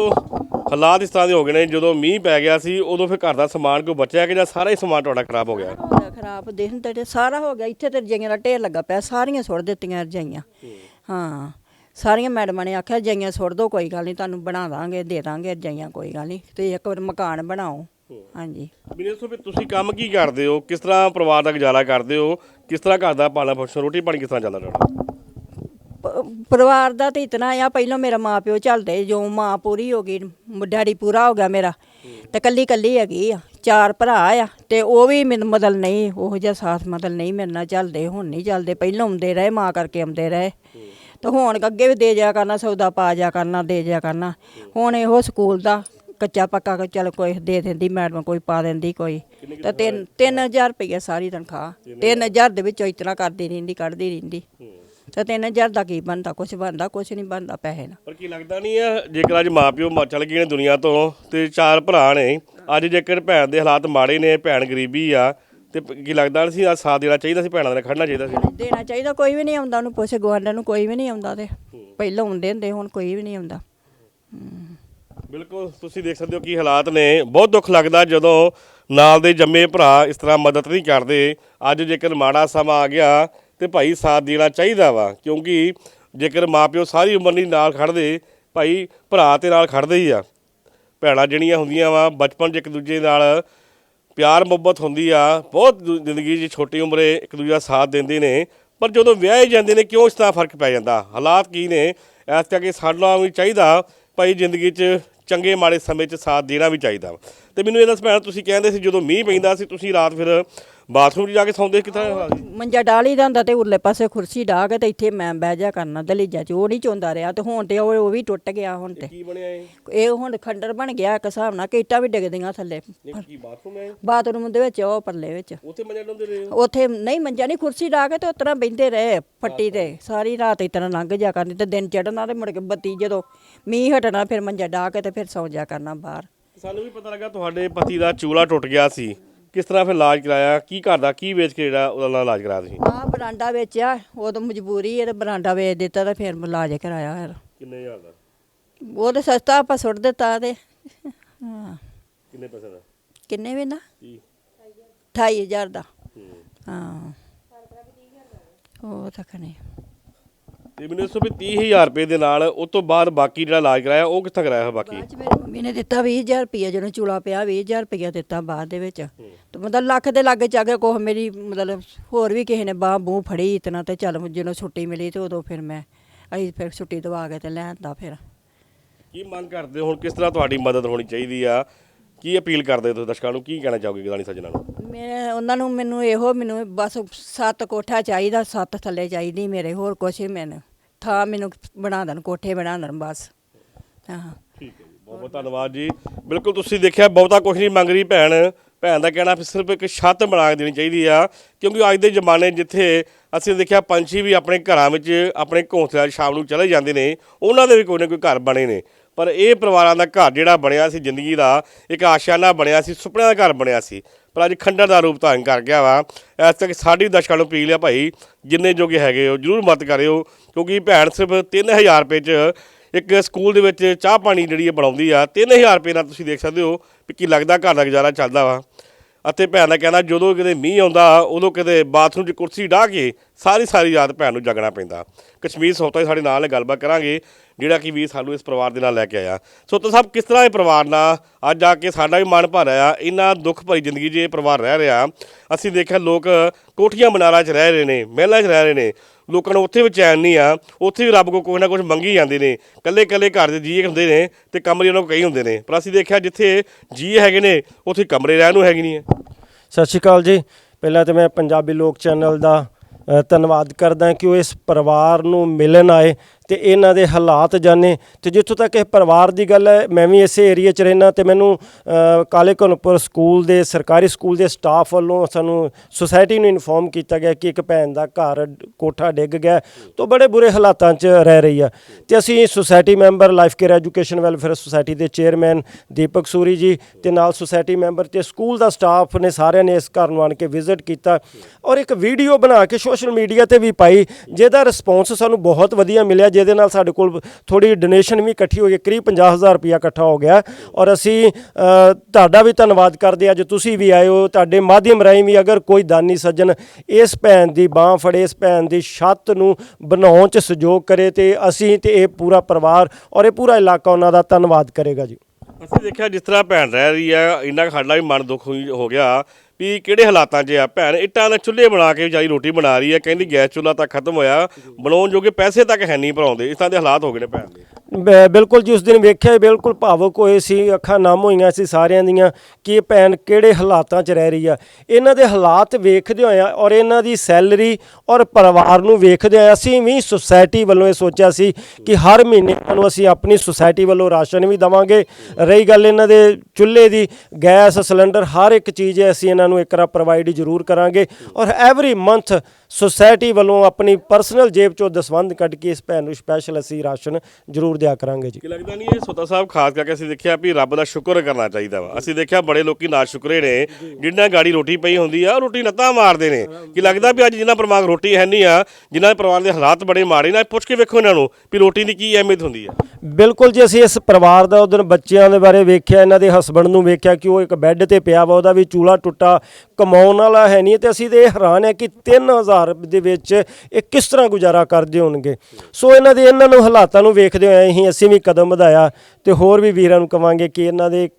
Speaker 1: ਹਾਲਾਤ ਇਸ ਤਰ੍ਹਾਂ ਦੇ ਹੋ ਗਏ ਨੇ ਜਦੋਂ ਮੀਂਹ ਪੈ ਗਿਆ ਸੀ ਉਦੋਂ ਫਿਰ ਘਰ ਦਾ ਸਮਾਨ ਕੋਈ ਬਚਿਆ ਕਿ ਜਾਂ ਸਾਰਾ ਹੀ ਸਮਾਨ ਤੁਹਾਡਾ ਖਰਾਬ ਹੋ ਗਿਆ?
Speaker 2: ਹੋਇਆ ਖਰਾਬ ਦੇਖਣ ਤੇ ਸਾਰਾ ਹੋ ਗਿਆ ਇੱਥੇ ਤੇ ਰਜਾਈਆਂ ਦਾ ਢੇਰ ਲੱਗਾ ਪਿਆ ਸਾਰੀਆਂ ਸੁੱਟ ਦਿੱਤੀਆਂ ਰਜਾਈਆਂ। ਹਾਂ ਸਾਰੀਆਂ ਮੈਡਮਾਂ ਨੇ ਆਖਿਆ ਰਜਾਈਆਂ ਸੁੱਟ ਦੋ ਕੋਈ ਗੱਲ ਨਹੀਂ ਤੁਹਾਨੂੰ ਬਣਾ ਦਾਂਗੇ ਦੇ ਦਾਂਗੇ ਰਜਾਈਆਂ ਕੋਈ ਗੱਲ ਨਹੀਂ ਤੇ ਇੱਕ ਵਾਰ ਮਕਾਨ ਬਣਾਓ। ਹਾਂਜੀ।
Speaker 1: ਮੈਨੂੰ ਇਸ ਵੀ ਤੁਸੀਂ ਕੰਮ ਕੀ ਕਰਦੇ ਹੋ ਕਿਸ ਤਰ੍ਹਾਂ ਪਰਿਵਾਰ ਦਾ ਗੁਜ਼ਾਰਾ ਕਰਦੇ ਹੋ ਕਿਸ ਤਰ੍ਹਾਂ ਘਰ ਦਾ ਪਾਲਣਾ ਪੋਸ਼ਣ ਰੋਟੀ ਪਾਣੀ ਕਿਸ ਤਰ੍ਹਾਂ ਚੱਲਦਾ ਤੁਹਾਡਾ?
Speaker 2: ਪਰਿਵਾਰ ਦਾ ਤੇ ਇਤਨਾ ਆ ਪਹਿਲਾਂ ਮੇਰਾ ਮਾਂ ਪਿਓ ਚੱਲਦੇ ਜੋ ਮਾਂ ਪੂਰੀ ਹੋ ਗਈ ਡੈਡੀ ਪੂਰਾ ਹੋ ਗਿਆ ਮੇਰਾ। ਤੇ ਕੱਲੀ ਕੱਲੀ ਹੈਗੀ ਆ ਚਾਰ ਭਰਾ ਆ ਤੇ ਉਹ ਵੀ ਮੈਨੂੰ ਮਦਦ ਨਹੀਂ ਉਹੋ ਜਿਹਾ ਸਾਥ ਮਦਦ ਨਹੀਂ ਮੇਰੇ ਨਾਲ ਚੱਲਦੇ ਹੁਣ ਨਹੀਂ ਚੱਲਦੇ ਪਹਿਲਾਂ ਆਉਂਦੇ ਰਹੇ ਮਾਂ ਕਰਕੇ ਆਉਂਦੇ ਰਹੇ। ਤੇ ਹੁਣ ਅੱਗੇ ਵੀ ਦੇ ਜਾ ਕਰਨਾ ਸੌਦਾ ਪਾ ਜਾ ਕਰਨਾ ਦੇ ਜਾ ਕਰਨਾ। ਹੁਣ ਇਹੋ ਸਕੂਲ ਦਾ ਕੱਚਾ ਪੱਕਾ ਚੱਲ ਕੋਈ ਦੇ ਦਿੰਦੀ ਮੈਡਮ ਕੋਈ ਪਾ ਦਿੰਦੀ ਕੋਈ। ਤੇ ਤਿੰਨ 3000 ਰੁਪਏ ਸਾਰੀ ਤਨਖਾਹ। 3000 ਦੇ ਵਿੱਚੋਂ ਇਤਨਾ ਕਰਦੀ ਰਹਿੰਦੀ ਕੱਢਦੀ ਰਹਿੰਦੀ। ਤੇ 3000 ਦਾ ਕੀ ਬਣਦਾ? ਕੁਛ ਬਣਦਾ ਕੁਛ ਨਹੀਂ ਬਣਦਾ ਪੈਸੇ ਨਾਲ।
Speaker 1: ਪਰ ਕੀ ਲੱਗਦਾ ਨਹੀਂ ਆ ਜੇਕਰ ਅੱਜ ਮਾਪਿਓ ਮ- ਚਲ ਗਏ ਨੇ ਦੁਨੀਆ ਤੋਂ ਤੇ ਚਾਰ ਭਰਾ ਨੇ ਅੱਜ ਜੇਕਰ ਭੈਣ ਦੇ ਹਾਲਾਤ ਮਾੜੇ ਨੇ ਭੈਣ ਗਰੀਬੀ ਆ ਤੇ ਕੀ ਲੱਗਦਾ ਸੀ ਆ ਸਾਥ ਦੇਣਾ ਚਾਹੀਦਾ ਸੀ ਭੈਣਾਂ ਦਾ ਖੜਨਾ ਚਾਹੀਦਾ ਸੀ?
Speaker 2: ਦੇਣਾ ਚਾਹੀਦਾ ਕੋਈ ਵੀ ਨਹੀਂ ਆਉਂਦਾ ਉਹਨੂੰ ਪੁੱਛ ਗਵਾਂਡਾਂ ਨੂੰ ਕੋਈ ਵੀ ਨਹੀਂ ਆਉਂਦਾ ਤੇ। ਪਹਿਲਾਂ ਆਉਂਦੇ ਹੁੰਦੇ ਹੁਣ ਕੋਈ ਵੀ ਨਹੀਂ ਆਉਂਦਾ।
Speaker 1: ਬਿਲਕੁਲ ਤੁਸੀਂ ਦੇਖ ਸਕਦੇ ਹੋ ਕੀ ਹਾਲਾਤ ਨੇ। ਬਹੁਤ ਦੁੱਖ ਲੱਗਦਾ ਜਦੋਂ ਨਾਲ ਦੇ ਜੰਮੇ ਭਰਾ ਇਸ ਤਰ੍ਹਾਂ ਮਦਦ ਨਹੀਂ ਕਰਦੇ। ਅੱਜ ਜੇਕਰ ਮਾੜਾ ਸਮਾਂ ਆ ਗਿਆ ਤੇ ਭਾਈ ਸਾਥ ਦੇਣਾ ਚਾਹੀਦਾ ਵਾ, ਕਿਉਂਕਿ ਜੇਕਰ ਮਾਪਿਓ ਸਾਰੀ ਉਮਰ ਨਹੀਂ ਨਾਲ ਖੜਦੇ, ਭਾਈ ਭਰਾ ਤੇ ਨਾਲ ਖੜਦੇ ਹੀ ਆ। ਭੈਣਾਂ ਜਿਹੜੀਆਂ ਹੁੰਦੀਆਂ ਵਾ, ਬਚਪਨ 'ਚ ਇੱਕ ਦੂਜੇ ਨਾਲ ਪਿਆਰ, ਮੁਹੱਬਤ ਹੁੰਦੀ ਆ, ਬਹੁਤ ਜ਼ਿੰਦਗੀ 'ਚ ਛੋਟੀ ਉਮਰੇ ਇੱਕ ਦੂਜੇ ਦਾ ਸਾਥ ਦਿੰਦੇ ਨੇ, ਪਰ ਜਦੋਂ ਵਿਆਹੇ ਜਾਂਦੇ ਨੇ ਕਿਉਂ ਇਸ ਤਰ੍ਹਾਂ ਫ਼ਰਕ ਪੈ ਜਾਂਦਾ? ਹਾਲਾਤ ਕੀ ਨੇ? ਇਸ ਕਰਕੇ ਸਾਡਾ ਵੀ ਚਾਹੀਦਾ, ਭਾਈ ਜ਼ਿੰਦਗੀ 'ਚ ਚੰਗੇ, ਮਾੜੇ ਸਮੇਂ 'ਚ ਸਾਥ ਦੇਣਾ ਵੀ ਚਾਹੀਦਾ ਵਾ। ਤੇ ਮੈਨੂੰ ਇਹ ਦੱਸ ਭੈਣ, ਤੁਸੀਂ ਕਹਿੰਦੇ ਸੀ ਜਦੋਂ ਮੀਂਹ ਪੈਂਦਾ ਸੀ, ਤੁਸੀਂ ਰਾਤ ਫਿਰ ਬਾਥਰੂਮ 'ਚ ਜਾ ਕੇ ਸੌਂਦੇ ਕਿੱਥੇ
Speaker 2: ਮੰਜਾ ਡਾਲੀ ਦਾ ਹੁੰਦਾ ਤੇ ਉਰਲੇ ਪਾਸੇ ਕੁਰਸੀ ਢਾ ਕੇ ਤੇ ਇੱਥੇ ਮੈਂ ਬਹਿ ਜਾ ਕਰਨਾ ਦਲੀਜਾ ਚ। ਉਹ ਨਹੀਂ ਚੋਂਦਾ ਰਿਹਾ ਤੇ ਹੁਣ ਤੇ ਉਹ ਉਹ ਵੀ ਟੁੱਟ ਗਿਆ ਹੁਣ ਤੇ।
Speaker 1: ਕੀ ਬਣਿਆ ਇਹ?
Speaker 2: ਇਹ ਹੁਣ ਖੰਡਰ ਬਣ ਗਿਆ ਇੱਕ ਹਿਸਾਬ ਨਾਲ ਕਿ ਇੱਟਾਂ ਵੀ ਡਿੱਗਦੀਆਂ ਥੱਲੇ।
Speaker 1: ਨਹੀਂ ਕੀ ਬਾਥਰੂਮ ਹੈ ਇਹ?
Speaker 2: ਬਾਥਰੂਮ ਦੇ ਵਿੱਚ ਉਹ ਪਰਲੇ ਵਿੱਚ।
Speaker 1: ਉੱਥੇ ਮੰਜਾ ਡਾਉਂਦੇ ਰਹੇ?
Speaker 2: ਉੱਥੇ ਨਹੀਂ ਮੰਜਾ ਨਹੀਂ ਕੁਰਸੀ ਢਾ ਕੇ ਤੇ ਉਤਰਾ ਬਹਿੰਦੇ ਰਹੇ ਫੱਟੀ ਤੇ। ਸਾਰੀ ਰਾਤ ਇਤਨਾ ਲੰਘ ਜਾ ਕਰਨੀ ਤੇ ਦਿਨ ਚੜਨਾ ਤੇ ਮੁੜ ਕੇ ਬੱਤੀ ਜਦੋਂ ਮੀਂਹ ਹਟਣਾ ਫਿਰ ਮੰਜਾ ਢਾ ਕੇ ਤੇ ਫਿਰ ਸੌ ਜਾ ਕਰਨਾ ਬਾਹਰ।
Speaker 1: ਸਾਨੂੰ ਵੀ ਪਤਾ ਲੱਗਾ ਤੁਹਾਡੇ ਪਤੀ ਦਾ ਚੂਲਾ ਟੁੱਟ ਗਿਆ ਸੀ। ਕਿਸ ਤਰ੍ਹਾਂ ਫਿਰ ਇਲਾਜ ਕਰਾਇਆ? ਕੀ ਘਰ ਦਾ ਕੀ ਵੇਚ ਕੇ ਜਿਹੜਾ ਉਹਦਾ ਨਾਲ ਇਲਾਜ ਕਰਾਇਆ ਤੁਸੀਂ?
Speaker 2: ਆ ਬਰਾਂਡਾ ਵੇਚਿਆ ਉਦੋਂ ਮਜਬੂਰੀ ਹੈ ਤੇ ਬਰਾਂਡਾ ਵੇਚ ਦਿੱਤਾ ਤੇ ਫਿਰ ਇਲਾਜ ਕਰਾਇਆ ਫਿਰ।
Speaker 1: ਕਿੰਨੇ ਹਜ਼ਾਰ ਦਾ?
Speaker 2: ਉਹ ਤੇ ਸਸਤਾ ਆਪਾਂ ਸੁੱਟ ਦਿੱਤਾ ਤੇ। ਹਾਂ।
Speaker 1: ਕਿੰਨੇ ਪੈਸੇ ਦਾ?
Speaker 2: ਕਿੰਨੇ ਵੀ ਨਾ?
Speaker 1: ਕੀ
Speaker 2: 28000 ਦਾ।
Speaker 1: ਹੂੰ।
Speaker 2: ਹਾਂ। ਉਹ ਤੱਕ ਨਹੀਂ।
Speaker 1: ਤੇ ਮੈਨੂੰ ਦੱਸੋ ਵੀ 30000 ਰੁਪਏ ਦੇ ਨਾਲ ਉਸ ਤੋਂ ਬਾਅਦ ਬਾਕੀ ਜਿਹੜਾ ਇਲਾਜ ਕਰਾਇਆ ਉਹ ਕਿੱਥੋਂ ਕਰਾਇਆ ਬਾਕੀ?
Speaker 2: ਬਾਅਦ ਚ ਮੇਰੀ ਮੰਮੀ ਨੇ ਦਿੱਤਾ 20000 ਰੁਪਇਆ ਜਦੋਂ ਚੂਲਾ ਪਿਆ 20000 ਰੁਪਇਆ ਦਿੱਤਾ ਬਾਅਦ ਦੇ ਵਿੱਚ। ਤੇ ਮਤਲਬ ਲੱਖ ਦੇ ਲਾਗੇ ਕੇ ਕੋਹ ਮੇਰੀ ਮਤਲਬ ਹੋਰ ਵੀ ਕਿਸੇ ਨੇ ਬਾਹ ਬੂਹ ਫੜੀ ਇਤਨਾ ਤੇ ਚੱਲ ਜਦੋਂ ਛੁੱਟੀ ਮਿਲੀ ਤੇ ਉਦੋਂ ਫਿਰ ਮੈਂ ਅਸੀਂ ਫਿਰ ਛੁੱਟੀ ਦਵਾ ਕੇ ਤੇ ਲੈਂਦਾ ਫਿਰ।
Speaker 1: ਕੀ ਮੰਗ ਕਰਦੇ ਹੋ? ਹੁਣ ਕਿਸ ਤਰ੍ਹਾਂ ਤੁਹਾਡੀ ਮਦਦ ਹੋਣੀ ਚਾਹੀਦੀ ਆ? ਕੀ ਅਪੀਲ ਕਰਦੇ ਹੋ ਤੁਸੀਂ ਦਰਸ਼ਕਾਂ ਨੂੰ? ਕੀ ਕਹਿਣਾ ਚਾਹੋਗੇ ਗਾਣੀ ਸੱਜਣਾ ਨੂੰ?
Speaker 2: ਮੈਂ ਉਹਨਾਂ ਨੂੰ ਮੈਨੂੰ ਇਹੋ ਮੈਨੂੰ ਬਸ ਸੱਤ ਕੋਠਾ ਚਾਹੀਦਾ, ਸੱਤ ਥੱਲੇ ਚਾਹੀਦੀ ਮੇਰੇ, ਹੋਰ ਕੁਛ ਨਹੀਂ ਮੈਨੂੰ। ਥਾਂ ਮੈਨੂੰ ਬਣਾ ਦੇਣ, ਕੋਠੇ ਬਣਾ ਦੇਣ ਬਸ। ਹਾਂ।
Speaker 1: ਠੀਕ ਹੈ ਜੀ, ਬਹੁਤ ਬਹੁਤ ਧੰਨਵਾਦ ਜੀ। ਬਿਲਕੁਲ ਤੁਸੀਂ ਦੇਖਿਆ ਬਹੁਤਾ ਕੁਝ ਨਹੀਂ ਮੰਗ ਰਹੀ ਭੈਣ। ਭੈਣ ਦਾ ਕਹਿਣਾ ਵੀ ਸਿਰਫ ਇੱਕ ਛੱਤ ਬਣਾ ਕੇ ਦੇਣੀ ਚਾਹੀਦੀ ਆ, ਕਿਉਂਕਿ ਅੱਜ ਦੇ ਜ਼ਮਾਨੇ ਜਿੱਥੇ ਅਸੀਂ ਦੇਖਿਆ ਪੰਛੀ ਵੀ ਆਪਣੇ ਘਰਾਂ ਵਿੱਚ, ਆਪਣੇ ਘੋਂਸਲਿਆਂ 'ਚ ਸ਼ਾਮ ਨੂੰ ਚਲੇ ਜਾਂਦੇ ਨੇ, ਉਹਨਾਂ ਦੇ ਵੀ ਕੋਈ ਨਾ ਕੋਈ ਘਰ ਬਣੇ ਨੇ। ਪਰ ਇਹ ਪਰਿਵਾਰਾਂ ਦਾ ਘਰ ਜਿਹੜਾ ਬਣਿਆ ਸੀ ਜ਼ਿੰਦਗੀ ਦਾ, ਇੱਕ ਆਸ਼ਿਆਨਾ ਬਣਿਆ ਸੀ, ਸੁਪਨਿਆਂ ਦਾ ਘਰ ਬਣਿਆ ਸੀ। ਪਰ ਅੱਜ ਖੰਡਰ ਦਾ ਰੂਪ ਧਾਰਨ ਕਰ ਗਿਆ ਵਾ। ਇਸ ਤੱਕ ਸਾਡੀ ਦਰਸ਼ਕਾਂ ਨੂੰ ਅਪੀਲ ਆ ਭਾਈ, ਜਿੰਨੇ ਜੋਗੇ ਹੈਗੇ ਹੋ, ਜਰੂਰ ਮਦਦ ਕਰਿਓ, ਕਿਉਂਕਿ ਭੈਣ ਸਿਰਫ 3000 ਰੁਪਏ 'ਚ ਇੱਕ ਸਕੂਲ ਦੇ ਵਿੱਚ ਚਾਹ ਪਾਣੀ ਜਿਹੜੀ ਇਹ ਬਣਾਉਂਦੀ ਆ 3000 ਰੁਪਏ ਨਾਲ ਤੁਸੀਂ ਦੇਖ ਸਕਦੇ ਹੋ ਵੀ ਕੀ ਲੱਗਦਾ ਘਰ ਦਾ ਗੁਜ਼ਾਰਾ ਚੱਲਦਾ ਵਾ। ਅਤੇ ਭੈਣ ਦਾ ਕਹਿਣਾ, ਜਦੋਂ ਕਿਤੇ ਮੀਂਹ ਆਉਂਦਾ, ਉਦੋਂ ਕਿਤੇ ਬਾਥਰੂਮ 'ਚ ਕੁਰਸੀ ਢਾਹ ਕੇ ਸਾਰੀ ਸਾਰੀ ਰਾਤ ਭੈਣ ਨੂੰ ਜਗਣਾ ਪੈਂਦਾ। ਕਸ਼ਮੀਰ ਸੋਤਾ ਸਾਡੇ ਨਾਲ ਇਹ ਗੱਲਬਾਤ ਕਰਾਂਗੇ, ਜਿਹੜਾ ਕਿ ਵੀ ਸਾਨੂੰ ਇਸ ਪਰਿਵਾਰ ਦੇ ਨਾਲ ਲੈ ਕੇ ਆਇਆ। ਸੋਤਾ ਸਾਹਿਬ, ਕਿਸ ਤਰ੍ਹਾਂ ਇਹ ਪਰਿਵਾਰ ਨਾਲ ਅੱਜ ਆ ਕੇ ਸਾਡਾ ਵੀ ਮਨ ਭਰ ਆਇਆ ਇੰਨਾ ਦੁੱਖ ਭਰੀ ਜ਼ਿੰਦਗੀ 'ਚ ਇਹ ਪਰਿਵਾਰ ਰਹਿ ਰਿਹਾ। ਅਸੀਂ ਦੇਖਿਆ ਲੋਕ ਕੋਠੀਆਂ ਮਨਾਰਾਂ 'ਚ ਰਹਿ ਰਹੇ ਨੇ, ਮਹਿਲਾਂ 'ਚ ਰਹਿ ਰਹੇ ਨੇ। ਲੋਕਾਂ ਨੂੰ ਉੱਥੇ ਵੀ ਚੈਨ ਨਹੀਂ ਆ, ਉੱਥੇ ਵੀ ਰੱਬ ਕੋ ਕੋਈ ਨਾ ਕੁਝ ਮੰਗੀ ਜਾਂਦੇ ਨੇ। ਕੱਲੇ ਕੱਲੇ ਘਰ ਦੇ ਜੀਏ ਹੁੰਦੇ ਨੇ ਤੇ ਕਮਰੇ ਉਹਨਾਂ ਕੋ ਕਈ ਹੁੰਦੇ ਨੇ। ਪਰ ਅਸੀਂ ਦੇਖਿਆ ਜਿੱਥੇ ਜੀਏ ਹੈਗੇ ਨੇ, ਉੱਥੇ ਕਮਰੇ ਰਹਿਣ ਨੂੰ ਹੈਗੀ ਨਹੀਂ ਹੈ।
Speaker 3: ਸਤਿ ਸ਼੍ਰੀ ਅਕਾਲ ਜੀ। ਪਹਿਲਾਂ ਤਾਂ ਮੈਂ ਪੰਜਾਬੀ ਲੋਕ ਚੈਨਲ ਦਾ ਧੰਨਵਾਦ ਕਰਦਾ ਕਿ ਉਹ ਇਸ ਪਰਿਵਾਰ ਨੂੰ ਮਿਲਣ ਆਏ। ਤੇ ਇਹਨਾਂ ਦੇ ਹਾਲਾਤ ਜਾਣੇ ਤੇ ਜਿੱਥੋਂ ਤੱਕ ਇਹ ਪਰਿਵਾਰ ਦੀ ਗੱਲ ਹੈ, ਮੈਂ ਵੀ ਇਸੇ ਏਰੀਆ 'ਚ ਰਹਿਣਾ ਤੇ ਮੈਨੂੰ ਕਾਲੇ ਘਨਪੁਰ ਸਕੂਲ ਦੇ, ਸਰਕਾਰੀ ਸਕੂਲ ਦੇ ਸਟਾਫ ਵੱਲੋਂ ਸਾਨੂੰ ਸੁਸਾਇਟੀ ਨੂੰ ਇਨਫੋਰਮ ਕੀਤਾ ਗਿਆ ਕਿ ਇੱਕ ਭੈਣ ਦਾ ਘਰ ਕੋਠਾ ਡਿੱਗ ਗਿਆ ਤੋਂ ਬੜੇ ਬੁਰੇ ਹਾਲਾਤਾਂ 'ਚ ਰਹਿ ਰਹੀ ਆ। ਤੇ ਅਸੀਂ society member life care education welfare society ਦੇ ਚੇਅਰਮੈਨ ਦੀਪਕ ਸੂਰੀ ਜੀ ਤੇ ਨਾਲ ਸੁਸਾਇਟੀ ਮੈਂਬਰ ਤੇ ਸਕੂਲ ਦਾ ਸਟਾਫ ਨੇ ਸਾਰਿਆਂ ਨੇ ਇਸ ਘਰ ਨੂੰ ਆਣ ਕੇ ਵਿਜ਼ਿਟ ਕੀਤਾ ਔਰ ਇੱਕ ਵੀਡੀਓ ਬਣਾ ਕੇ ਸੋਸ਼ਲ ਮੀਡੀਆ ਤੇ ਵੀ ਪਾਈ, ਜਿਹਦਾ ਰਿਸਪੌਂਸ ਸਾਨੂੰ ਬਹੁਤ ਵਧੀਆ ਮਿਲਿਆ ਜਿਹਦੇ ਨਾਲ ਸਾਡੇ ਕੋਲ ਥੋੜੀ ਡੋਨੇਸ਼ਨ ਵੀ ਇਕੱਠੀ ਹੋ ਗਈ ਕਰੀਬ 50000 ਰੁਪਇਆ ਇਕੱਠਾ ਹੋ ਗਿਆ। ਔਰ ਅਸੀਂ ਤੁਹਾਡਾ ਵੀ ਧੰਨਵਾਦ ਕਰਦੇ ਹਾਂ। ਅੱਜ ਤੁਸੀਂ ਵੀ ਆਏ ਹੋ, ਤੁਹਾਡੇ ਮਾਧਿਅਮ ਰਾਹੀਂ ਵੀ ਅਗਰ ਕੋਈ ਦਾਨੀ ਸੱਜਣ ਇਸ ਭੈਣ ਦੀ ਬਾਹ ਫੜੇ, ਇਸ ਭੈਣ ਦੀ ਛੱਤ ਨੂੰ ਬਣਾਉਣ ਚ ਸਹਿਯੋਗ ਕਰੇ ਤੇ ਅਸੀਂ ਤੇ ਇਹ ਪੂਰਾ ਪਰਿਵਾਰ ਔਰ ਇਹ ਪੂਰਾ ਇਲਾਕਾ ਉਹਨਾਂ ਦਾ ਧੰਨਵਾਦ ਕਰੇਗਾ ਜੀ।
Speaker 1: ਅਸੀਂ ਦੇਖਿਆ ਜਿਸ ਤਰ੍ਹਾਂ ਭੈਣ ਰਹਿ ਰਹੀ ਆ ਇੰਨਾ ਕੁ ਸਾਡਾ ਵੀ ਮਨ ਦੁੱਖ ਹੋ ਗਿਆ। ਵੀ ਕਿਹੜੇ ਹਾਲਾਤਾਂ 'ਚ ਆ? ਭੈਣ, ਇੱਟਾਂ ਨਾਲ ਚੁੱਲ੍ਹੇ ਬਣਾ ਕੇ ਵਿਚਾਰੀ ਰੋਟੀ ਬਣਾ ਰਹੀ ਹੈ, ਕਹਿੰਦੀ ਗੈਸ ਚੁੱਲ੍ਹਾ ਤਾਂ ਖਤਮ ਹੋਇਆ, ਬਣਾਉਣ ਜੋਗੇ ਪੈਸੇ ਤੱਕ ਹੈ ਨਹੀਂ ਭਰਾਉਂਦੇ, ਇਸ ਤਰ੍ਹਾਂ ਦੇ ਹਾਲਾਤ ਹੋ ਗਏ ਨੇ ਭੈਣ। ਦੇ
Speaker 3: ਬਿਲਕੁਲ ਜੀ ਉਸ ਦਿਨ ਵੇਖਿਆ ਬਿਲਕੁਲ ਭਾਵਕ ਹੋਏ ਸੀ, ਅੱਖਾਂ ਨਮ ਹੋਈਆਂ ਸੀ ਸਾਰਿਆਂ ਦੀਆਂ, ਕਿ ਇਹ ਭੈਣ ਕਿਹੜੇ ਹਾਲਾਤਾਂ 'ਚ ਰਹਿ ਰਹੀ ਆ। ਇਹਨਾਂ ਦੇ ਹਾਲਾਤ ਵੇਖਦੇ ਹੋਇਆ ਔਰ ਇਹਨਾਂ ਦੀ ਸੈਲਰੀ ਔਰ ਪਰਿਵਾਰ ਨੂੰ ਵੇਖਦੇ ਹੋਇਆ ਅਸੀਂ ਵੀ ਸੁਸਾਇਟੀ ਵੱਲੋਂ ਇਹ ਸੋਚਿਆ ਸੀ ਕਿ ਹਰ ਮਹੀਨੇ ਨੂੰ ਅਸੀਂ ਆਪਣੀ ਸੁਸਾਇਟੀ ਵੱਲੋਂ ਰਾਸ਼ਨ ਵੀ ਦਵਾਂਗੇ। ਰਹੀ ਗੱਲ ਇਹਨਾਂ ਦੇ ਚੁੱਲ੍ਹੇ ਦੀ, ਗੈਸ, ਸਿਲੰਡਰ, ਹਰ ਇੱਕ ਚੀਜ਼ ਹੈ ਅਸੀਂ ਇਹਨਾਂ ਨੂੰ ਇੱਕ ਰਾ ਪ੍ਰੋਵਾਈਡ ਜ਼ਰੂਰ ਕਰਾਂਗੇ। ਔਰ ਐਵਰੀ ਮੰਥ ਸੁਸਾਇਟੀ ਵੱਲੋਂ ਆਪਣੀ ਪਰਸਨਲ ਜੇਬ ਚੋਂ ਦਸਵੰਧ ਕੱਢ ਕੇ ਇਸ ਭੈਣ ਨੂੰ ਸਪੈਸ਼ਲ ਅਸੀਂ ਰਾਸ਼ਨ ਜ਼ਰੂਰ ਦਿਆ ਕਰਾਂਗੇ ਜੀ।
Speaker 1: ਕੀ ਲੱਗਦਾ ਨਹੀਂ ਇਹ ਸੋਤਾ ਸਾਹਿਬ ਖਾਸ ਕਰਕੇ ਅਸੀਂ ਦੇਖਿਆ ਵੀ ਰੱਬ ਦਾ ਸ਼ੁਕਰ ਕਰਨਾ ਚਾਹੀਦਾ ਵਾ। ਅਸੀਂ ਦੇਖਿਆ ਬੜੇ ਲੋਕੀ ਨਾ ਸ਼ੁਕਰੇ ਨੇ ਜਿੰਨਾ ਗਾੜੀ ਰੋਟੀ ਪਈ ਹੁੰਦੀ ਆ ਉਹ ਰੋਟੀ ਨੱਤਾ ਮਾਰਦੇ ਨੇ। ਕੀ ਲੱਗਦਾ ਵੀ ਅੱਜ ਜਿੰਨਾ ਪਰਿਵਾਰ ਰੋਟੀ ਹੈ ਨਹੀਂ ਆ ਜਿਨ੍ਹਾਂ ਦੇ ਪਰਿਵਾਰ ਦੇ ਹਾਲਾਤ ਬੜੇ ਮਾੜੇ ਨੇ ਪੁੱਛ ਕੇ ਵੇਖੋ ਇਹਨਾਂ ਨੂੰ ਵੀ ਰੋਟੀ ਦੀ ਕੀ ਅਹਿਮੀਅਤ ਹੁੰਦੀ ਆ।
Speaker 3: ਬਿਲਕੁਲ ਜੀ ਅਸੀਂ ਇਸ ਪਰਿਵਾਰ ਦਾ ਉਦੋਂ ਬੱਚਿਆਂ ਦੇ ਬਾਰੇ ਵੇਖਿਆ ਇਹਨਾਂ ਦੇ ਹਸਬੰਡ ਨੂੰ ਵੇਖਿਆ ਕਿ ਉਹ ਇੱਕ ਬੈੱਡ ਤੇ ਪਿਆ ਵਾ ਉਹਦਾ ਵੀ ਚੂਲਾ ਟੁੱਟਾ ਕਮਾਉਣ ਵਾਲਾ ਹੈ ਨਹੀਂ ਤੇ ਅਸੀਂ ਤੇ ਇਹ ਹੈਰਾਨ ਹੈ ਕਿ 3000 ਦੇ ਵਿੱਚ ਇਹ ਕਿਸ ਤਰ੍ਹਾਂ ਗੁਜ਼ਾਰਾ ਕਰਦੇ ਹੋਣਗੇ। ਸੋ ਇਹਨਾਂ ਦੇ ਇਹਨਾਂ ਨੂੰ ਹਾਲਾਤਾਂ ਨੂੰ ਵੇਖਦੇ ਹੋਏ ਹੀ ਅਸੀਂ ਵੀ ਕਦਮ ਵਧਾਇਆ ਤੇ ਹੋਰ ਵੀ ਵੀਰਾਂ ਨੂੰ ਕਵਾਂਗੇ ਕਿ ਇਹਨਾਂ ਦੇ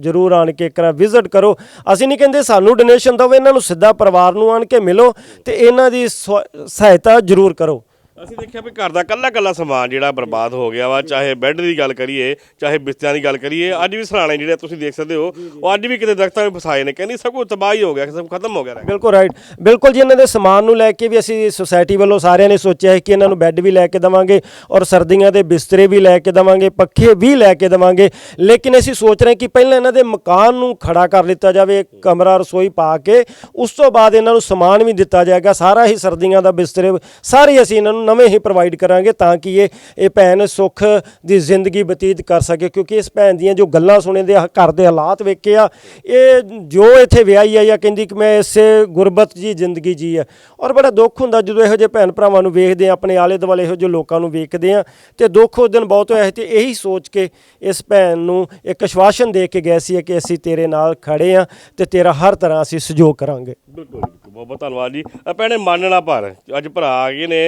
Speaker 3: ਜ਼ਰੂਰ ਆਣ ਕੇ ਇੱਕ ਵਿਜ਼ਿਟ ਕਰੋ। ਅਸੀਂ ਨਹੀਂ ਕਹਿੰਦੇ ਸਾਨੂੰ ਡੋਨੇਸ਼ਨ ਦਿਓ, ਇਹਨਾਂ ਨੂੰ ਸਿੱਧਾ ਪਰਿਵਾਰ ਨੂੰ ਆਣ ਕੇ ਮਿਲੋ ਤੇ ਇਹਨਾਂ ਦੀ ਸਵ- ਸਹਾਇਤਾ ਜ਼ਰੂਰ ਕਰੋ।
Speaker 1: ਅਸੀਂ ਦੇਖਿਆ ਵੀ ਘਰ ਦਾ ਕੱਲਾ ਕੱਲਾ ਸਮਾਨ ਜਿਹੜਾ ਬਰਬਾਦ ਹੋ ਗਿਆ ਵਾ ਚਾਹੇ ਬੈੱਡ ਦੀ ਗੱਲ ਕਰੀਏ ਚਾਹੇ ਬਿਸਤਰਿਆਂ ਦੀ ਗੱਲ ਕਰੀਏ ਅੱਜ ਵੀ ਸਰਾਣੇ ਜਿਹੜੇ ਤੁਸੀਂ ਦੇਖ ਸਕਦੇ ਹੋ ਉਹ ਅੱਜ ਵੀ ਕਿਤੇ ਦਰਖਤਾਂ ਵਿੱਚ ਫਸਾਏ ਨੇ ਕਹਿੰਦੀ ਸਭ ਕੁਝ ਤਬਾਹੀ ਹੋ ਗਿਆ ਸਭ ਖਤਮ ਹੋ ਗਿਆ ਰਹਿ ਗਿਆ।
Speaker 3: ਬਿਲਕੁਲ ਰਾਈਟ ਬਿਲਕੁਲ ਜੀ ਇਹਨਾਂ ਦੇ ਸਮਾਨ ਨੂੰ ਲੈ ਕੇ ਵੀ ਅਸੀਂ ਸੁਸਾਇਟੀ ਵੱਲੋਂ ਸਾਰਿਆਂ ਨੇ ਸੋਚਿਆ ਹੈ ਕਿ ਇਹਨਾਂ ਨੂੰ ਬੈੱਡ ਵੀ ਲੈ ਕੇ ਦਵਾਂਗੇ ਔਰ ਸਰਦੀਆਂ ਦੇ ਬਿਸਤਰੇ ਵੀ ਲੈ ਕੇ ਦਵਾਂਗੇ ਪੱਖੇ ਵੀ ਲੈ ਕੇ ਦਵਾਂਗੇ। ਲੇਕਿਨ ਅਸੀਂ ਸੋਚ ਰਹੇ ਕਿ ਪਹਿਲਾਂ ਇਹਨਾਂ ਦੇ ਮਕਾਨ ਨੂੰ ਖੜਾ ਕਰ ਲਿੱਤਾ ਜਾਵੇ ਇੱਕ ਕਮਰਾ ਰਸੋਈ ਪਾ ਕੇ ਉਸ ਤੋਂ ਬਾਅਦ ਇਹਨਾਂ ਨੂੰ ਸਮਾਨ ਵੀ ਦਿੱਤਾ ਜਾਏਗਾ ਸਾਰਾ ਹੀ ਸਰਦੀਆਂ ਦਾ ਬਿਸਤਰੇ ਸਾਰੇ ਅਸੀਂ ਇਹਨਾਂ ਨੂੰ ਨਵੇਂ ਹੀ ਪ੍ਰੋਵਾਈਡ ਕਰਾਂਗੇ ਤਾਂ ਕਿ ਇਹ ਇਹ ਭੈਣ ਸੁੱਖ ਦੀ ਜ਼ਿੰਦਗੀ ਬਤੀਤ ਕਰ ਸਕੇ, ਕਿਉਂਕਿ ਇਸ ਭੈਣ ਦੀਆਂ ਜੋ ਗੱਲਾਂ ਸੁਣੇ ਦੇ, ਘਰ ਦੇ ਹਾਲਾਤ ਵੇਖੇ ਆ, ਇਹ ਜੋ ਇੱਥੇ ਵਿਆਹੀ ਆ ਜਾਂ ਕਹਿੰਦੀ ਕਿ ਮੈਂ ਇਸੇ ਗੁਰਬਤ ਜੀ ਜ਼ਿੰਦਗੀ ਜੀ ਆ। ਔਰ ਬੜਾ ਦੁੱਖ ਹੁੰਦਾ ਜਦੋਂ ਇਹੋ ਜਿਹੇ ਭੈਣ ਭਰਾਵਾਂ ਨੂੰ ਵੇਖਦੇ ਆ, ਆਪਣੇ ਆਲੇ ਦੁਆਲੇ ਇਹੋ ਜਿਹੇ ਲੋਕਾਂ ਨੂੰ ਵੇਖਦੇ ਆ, ਤੇ ਦੁੱਖ ਉਸ ਦਿਨ ਬਹੁਤ ਹੋਇਆ ਸੀ, ਤੇ ਇਹੀ ਸੋਚ ਕੇ ਇਸ ਭੈਣ ਨੂੰ ਇੱਕ ਆਸ਼ਵਾਸਨ ਦੇ ਕੇ ਗਏ ਸੀ ਕਿ ਅਸੀਂ ਤੇਰੇ ਨਾਲ ਖੜੇ ਆ, ਤੇ ਤੇਰਾ ਹਰ ਤਰ੍ਹਾਂ ਅਸੀਂ ਸਹਿਯੋਗ ਕਰਾਂਗੇ।
Speaker 1: ਬਿਲਕੁਲ ਬਹੁਤ ਬਹੁਤ ਧੰਨਵਾਦ ਜੀ। ਭੈਣੇ ਮੰਨਣਾ ਪਰ ਅੱਜ ਭਰਾ ਆ ਗਏ ਨੇ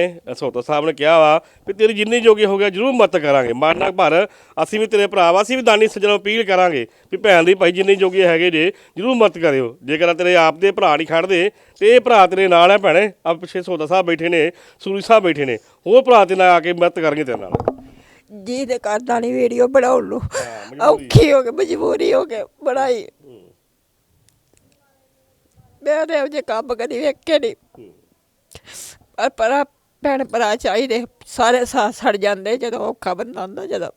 Speaker 1: ਸੋਤਾ ਸਾਹਿਬ ਨੇ ਕਿਹਾ ਵਾ ਵੀ ਤੇਰੀ ਜਿੰਨੀ ਜੋਗੀ ਹੋ ਗਿਆ ਜਰੂਰ ਮਦਦ ਕਰਾਂਗੇ। ਮੰਨਣਾ ਪਰ ਅਸੀਂ ਵੀ ਤੇਰੇ ਭਰਾ ਵਾ ਅਸੀਂ ਵੀ ਦਾਨੀ ਸੱਜਣੋਂ ਅਪੀਲ ਕਰਾਂਗੇ ਵੀ ਭੈਣ ਦੀ ਭਾਈ ਜਿੰਨੀ ਜੋਗੀ ਹੈਗੇ ਜੇ ਜਰੂਰ ਮਦਦ ਕਰਿਓ। ਜੇਕਰ ਤੇਰੇ ਆਪ ਦੇ ਭਰਾ ਨਹੀਂ ਖੜਦੇ ਤੇ ਇਹ ਭਰਾ ਤੇਰੇ ਨਾਲ ਹੈ ਭੈਣੇ। ਆ ਪਿੱਛੇ ਸੋਤਾ ਸਾਹਿਬ ਬੈਠੇ ਨੇ ਸੂਰੀ ਸਾਹਿਬ ਬੈਠੇ ਨੇ। ਹੋਰ ਭਰਾ ਤੇ ਨਾਲ ਆ ਕੇ ਮਦਦ ਕਰਨਗੇ ਤੇਰੇ ਨਾਲ।
Speaker 2: ਜੀ ਤੇ ਕਰਦਾ ਨਹੀਂ ਵੀਡੀਓ ਬਣਾਉਣ ਨੂੰ। ਔਖੀ ਹੋ ਕੇ ਮਜਬੂਰੀ ਹੋ ਕੇ ਬਣਾਈ। ਮੈਂ ਤੇ ਉਹ ਜੇ ਕੰਮ ਕਦੀ ਵੇਖੇ ਨਹੀਂ ਪਰ ਪਰ ਭੈਣ ਭਰਾ ਚਾਹੀਦੇ ਸਾਰੇ ਸਾਥ ਛੱਡ ਜਾਂਦੇ ਜਦੋਂ ਔਖਾ ਬੰਦਾ ਹੁੰਦਾ ਜਦੋਂ।